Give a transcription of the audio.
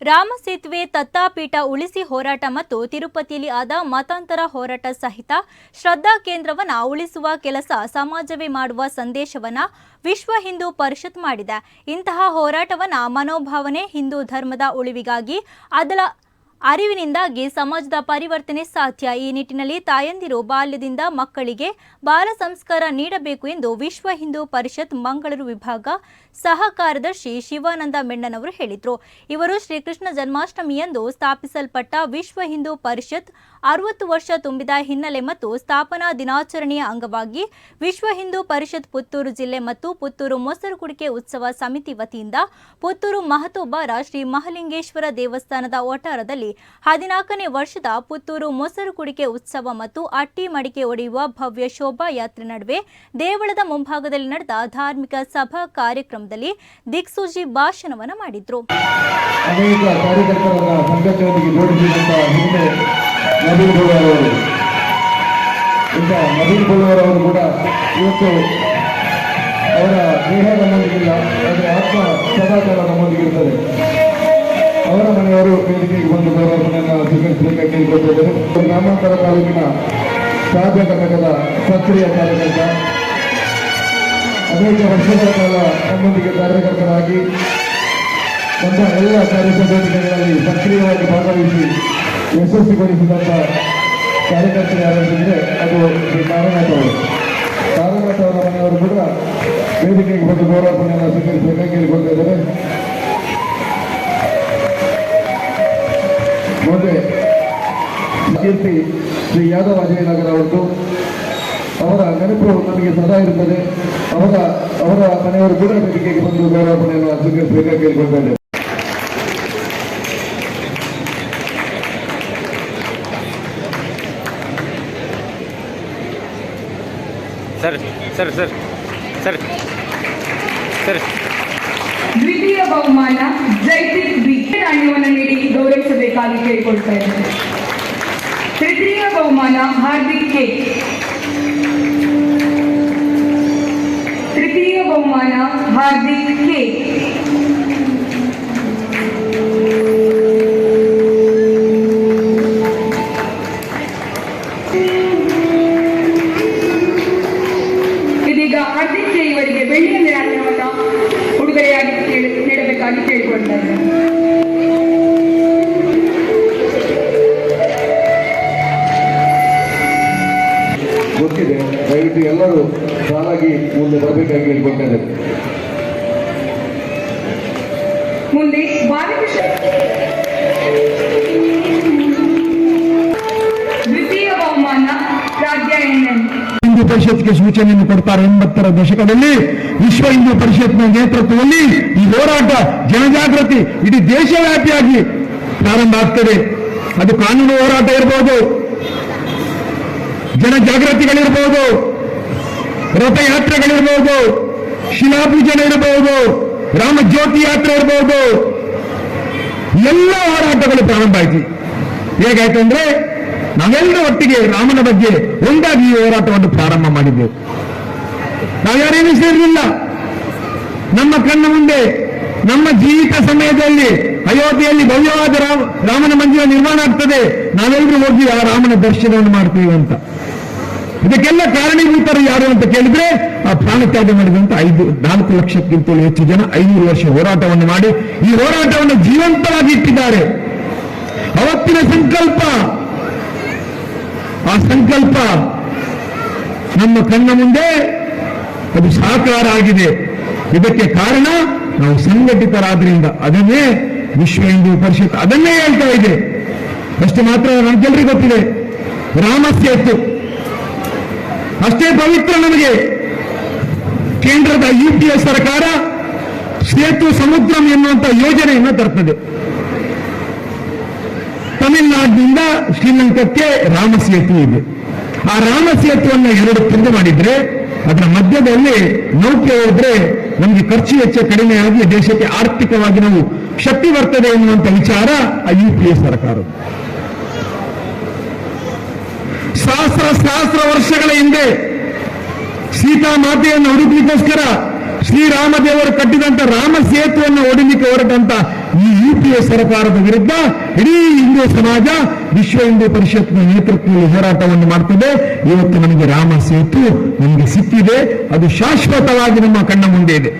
ರಾಮ ಸೇತುವೆ ತತ್ತಾಪೀಠ ಉಳಿಸಿ ಹೋರಾಟ ಮತ್ತು ತಿರುಪತಿಯಲ್ಲಿ ಆದ ಮತಾಂತರ ಹೋರಾಟ ಸಹಿತ ಶ್ರದ್ಧಾ ಕೇಂದ್ರವನ್ನು ಉಳಿಸುವ ಕೆಲಸ ಸಮಾಜವೇ ಮಾಡುವ ಸಂದೇಶವನ್ನು ವಿಶ್ವ ಹಿಂದೂ ಪರಿಷತ್ ಮಾಡಿದೆ. ಇಂತಹ ಹೋರಾಟವನ್ನು ಮನೋಭಾವನೆ ಹಿಂದೂ ಧರ್ಮದ ಉಳಿವಿಗಾಗಿ ಅದರ ಅರಿವಿನಿಂದಾಗಿ ಸಮಾಜದ ಪರಿವರ್ತನೆ ಸಾಧ್ಯ. ಈ ನಿಟ್ಟಿನಲ್ಲಿ ತಾಯಂದಿರು ಬಾಲ್ಯದಿಂದ ಮಕ್ಕಳಿಗೆ ಬಾಲ ಸಂಸ್ಕಾರ ನೀಡಬೇಕು ಎಂದು ವಿಶ್ವ ಹಿಂದೂ ಪರಿಷತ್ ಮಂಗಳೂರು ವಿಭಾಗ ಸಹ ಕಾರ್ಯದರ್ಶಿ ಶಿವಾನಂದ ಮೆಣ್ಣನವರು ಹೇಳಿದರು. ಇವರು ಶ್ರೀಕೃಷ್ಣ ಜನ್ಮಾಷ್ಟಮಿಯಂದು ಸ್ಥಾಪಿಸಲ್ಪಟ್ಟ ವಿಶ್ವ ಹಿಂದೂ ಪರಿಷತ್ ಅರವತ್ತು ವರ್ಷ ತುಂಬಿದ ಹಿನ್ನೆಲೆ ಮತ್ತು ಸ್ಥಾಪನಾ ದಿನಾಚರಣೆಯ ಅಂಗವಾಗಿ ವಿಶ್ವ ಹಿಂದೂ ಪರಿಷತ್ ಪುತ್ತೂರು ಜಿಲ್ಲೆ ಮತ್ತು ಪುತ್ತೂರು ಮೊಸರು ಕುಡಿಕೆ ಉತ್ಸವ ಸಮಿತಿ ವತಿಯಿಂದ ಪುತ್ತೂರು ಮಹತೋಬಾರ ಶ್ರೀ ಮಹಲಿಂಗೇಶ್ವರ ದೇವಸ್ಥಾನದ ಒಟ್ಟಾರದಲ್ಲಿ ಹದಿನಾಲ್ಕನೇ ವರ್ಷದ ಪುತ್ತೂರು ಮೊಸರು ಕುಡಿಕೆ ಉತ್ಸವ ಮತ್ತು ಅಟ್ಟಿ ಮಡಿಕೆ ಒಡೆಯುವ ಭವ್ಯ ಶೋಭಾಯಾತ್ರೆ ನಡುವೆ ದೇವಳದ ಮುಂಭಾಗದಲ್ಲಿ ನಡೆದ ಧಾರ್ಮಿಕ ಸಭಾ ಕಾರ್ಯಕ್ರಮದಲ್ಲಿ ದಿಕ್ಸೂಜಿ ಭಾಷಣವನ್ನು ಮಾಡಿದ್ರು. ಅವರು. ದೇಹ ನಮ್ಮೊಂದಿಗಿಲ್ಲ ಆದರೆ ಆತ್ಮ ಸದಾಕಾಲ ನಮ್ಮೊಂದಿಗಿರ್ತದೆ ಅವರ ಮನೆಯವರು ವೇದಿಕೆಗೆ ಬಂದು ಗೌರವವನ್ನು ಸ್ವೀಕರಿಸಲಿಕ್ಕೆ ಕೇಳಿಕೊಟ್ಟಿದ್ದಾರೆ ಗ್ರಾಮಾಂತರ ತಾಲೂಕಿನ ಸಾಧ್ಯ ಘಟಕದ ಸಕ್ರಿಯ ಕಾರ್ಯಕರ್ತ. ಅನೇಕ ವರ್ಷಗಳ ಕಾಲ ನಮ್ಮೊಂದಿಗೆ ಕಾರ್ಯಕರ್ತರಾಗಿ ನಮ್ಮ ಎಲ್ಲ ಕಾರ್ಯಚಟುವಟಿಕೆಗಳಲ್ಲಿ ಸಕ್ರಿಯವಾಗಿ ಭಾಗವಹಿಸಿ ಯಶಸ್ವಿಗೊಳಿಸಿದಂಥ ಕಾರ್ಯಕರ್ತರು ಯಾರಂತಿದ್ರೆ ಅದು ಶ್ರೀ ಅವರು. ಕೀರ್ತಿ ಶ್ರೀ ಯಾದವ್ ಅಜಯನಗರ ಅವರದ್ದು. ಅವರ ನೆನಪು ನಮಗೆ ಸದಾ ಇರುತ್ತದೆ. ಅವರ ಅವರ ಮನೆಯವರು ಕೂಡ ಬೇಡಿಕೆಗೆ ಬಂದು ಗೌರವಣೆಯನ್ನು ಸ್ವೀಕರಿಸಬೇಕಾಗಿ ಕೇಳಿಕೊಳ್ತಾ sir sir sir sir sir. ದ್ವಿತೀಯ ಬಹುಮಾನ ಜೈತಿಕ್ ಬಿ ನಾಣ್ಯವನ್ನು ನೀಡಿ ಗೌರವಿಸಬೇಕಾಗಿ ಕೇಳಿಕೊಳ್ತಾ ಇದ್ದಾರೆ ತೃತೀಯ ಬಹುಮಾನ ಹಾರ್ದಿಕ್ ಕೆ ತೃತೀಯ ಬಹುಮಾನ ಹಾರ್ದಿಕ್ ಕೆ ಮುಂದೆ ಬಾಲಕೃಷ್ಣ. ದ್ವಿತೀಯ ಬಹುಮಾನ ರಾಜ್ಯ ಹಿಂದೂ ಪರಿಷತ್ಗೆ ಸೂಚನೆಯನ್ನು ಕೊಡ್ತಾರೆ ಎಂಬತ್ತರ ದಶಕದಲ್ಲಿ ವಿಶ್ವ ಹಿಂದೂ ಪರಿಷತ್ನ ನೇತೃತ್ವದಲ್ಲಿ ಈ ಹೋರಾಟ ಜನಜಾಗೃತಿ, ಇಡೀ ದೇಶವ್ಯಾಪಿಯಾಗಿ ಪ್ರಾರಂಭ ಆಗ್ತದೆ. ಅದು ಕಾನೂನು ಹೋರಾಟ ಇರಬಹುದು ಜನಜಾಗೃತಿಗಳಿರ್ಬೋದು, ರಥಯಾತ್ರೆಗಳಿರ್ಬೋದು ಶಿಲಾಪೂಜನೆ ಇರಬಹುದು ರಾಮಜ್ಯೋತಿ ಯಾತ್ರೆ ಇರಬಹುದು ಎಲ್ಲ ಹೋರಾಟಗಳು ಪ್ರಾರಂಭ ಆಯ್ತು. ಹೇಗಾಯ್ತು ಅಂದ್ರೆ ನಾವೆಲ್ಲರ ಒಟ್ಟಿಗೆ ರಾಮನ ಬಗ್ಗೆ ಒಂದಾಗಿ ಈ ಹೋರಾಟವನ್ನು ಪ್ರಾರಂಭ ಮಾಡಿದ್ದೆವು ನಾವ್ಯಾರೇನು ಸೇರಲಿಲ್ಲ. ನಮ್ಮ ಕಣ್ಣ ಮುಂದೆ, ನಮ್ಮ ಜೀವಿತ ಸಮಯದಲ್ಲಿ, ಅಯೋಧ್ಯೆಯಲ್ಲಿ ಭವ್ಯವಾದ ರಾಮ, ರಾಮನ ಮಂದಿರ ನಿರ್ಮಾಣ ಆಗ್ತದೆ. ನಾವೆಲ್ಲರೂ ಹೋಗಿ ಆ ರಾಮನ ದರ್ಶನವನ್ನು ಮಾಡ್ತೀವಿ ಅಂತ. ಇದಕ್ಕೆಲ್ಲ ಕಾರಣೀಭೂತರು ಯಾರು ಅಂತ ಕೇಳಿದ್ರೆ ಆ ಪ್ರಾಣತ್ಯಾಗ ಮಾಡಿದಂತ ಐದು, ನಾಲ್ಕು ಲಕ್ಷಕ್ಕಿಂತಲೂ ಹೆಚ್ಚು ಜನ ಐನೂರು ವರ್ಷ ಹೋರಾಟವನ್ನು ಮಾಡಿ, ಈ ಹೋರಾಟವನ್ನು ಜೀವಂತವಾಗಿ ಇಟ್ಟಿದ್ದಾರೆ. ಅವತ್ತಿನ ಸಂಕಲ್ಪ, ಆ ಸಂಕಲ್ಪ ನಮ್ಮ ಕಣ್ಣ ಮುಂದೆ ಅದು ಸಾಕಾರ ಆಗಿದೆ. ಇದಕ್ಕೆ ಕಾರಣ ನಾವು ಸಂಘಟಿತರಾದ್ರಿಂದ ಅದನ್ನೇ ವಿಶ್ವ ಹಿಂದೂ ಪರಿಷತ್ ಅದನ್ನೇ ಹೇಳ್ತಾ ಇದೆ. ಅಷ್ಟು ಮಾತ್ರ ನಮ್ಗೆಲ್ಲರಿಗೂ ಗೊತ್ತಿದೆ ರಾಮ ಸೇತು ಅಷ್ಟೇ ಪವಿತ್ರ ನಮಗೆ. ಕೇಂದ್ರದ ಯುಪಿಎ ಸರ್ಕಾರ ಸೇತು ಸಮುದ್ರಂ ಎನ್ನುವಂತಹ ಯೋಜನೆಯನ್ನು ತರ್ತದೆ. ತಮಿಳುನಾಡಿನಿಂದ ಶ್ರೀಲಂಕಾಕ್ಕೆ ರಾಮ ಸೇತು ಇದೆ. ಆ ರಾಮ ಸೇತುವನ್ನು ಎರಡು ತುಂಡು ಮಾಡಿದ್ರೆ, ಅದರ ಮಧ್ಯದಲ್ಲಿ ನೌಕೆ ಹೋದ್ರೆ ನಮಗೆ ಖರ್ಚು ವೆಚ್ಚ ಕಡಿಮೆಯಾಗಿ ದೇಶಕ್ಕೆ ಆರ್ಥಿಕವಾಗಿ ನಾವು ಶಕ್ತಿ ಬರ್ತದೆ ಎನ್ನುವಂತ ವಿಚಾರ ಆ ಯು ಸರ್ಕಾರ. ಸಹಸ್ರ ಸಹಸ್ರ ವರ್ಷಗಳ ಹಿಂದೆ ಸೀತಾ ಮಾತೆಯನ್ನು ಹುಡುಕಲಿಕ್ಕೋಸ್ಕರ ಶ್ರೀರಾಮದೇವರು ಕಟ್ಟಿದಂತ ರಾಮ ಸೇತುವನ್ನು ಒಡಿಲಿಕ್ಕೆ ಹೊರಟಂತ ಈ ಯುಪಿಎ ಸರ್ಕಾರದ ವಿರುದ್ಧ ಇಡೀ ಹಿಂದೂ ಸಮಾಜ, ವಿಶ್ವ ಹಿಂದೂ ಪರಿಷತ್ನ ನೇತೃತ್ವದಲ್ಲಿ ಹೋರಾಟವನ್ನು ಮಾಡ್ತಿದೆ. ಇವತ್ತು ನಮಗೆ ರಾಮ ಸೇತು ನಮಗೆ ಸಿಕ್ಕಿದೆ. ಅದು ಶಾಶ್ವತವಾಗಿ ನಮ್ಮ ಕಣ್ಣ ಮುಂದೆ ಇದೆ.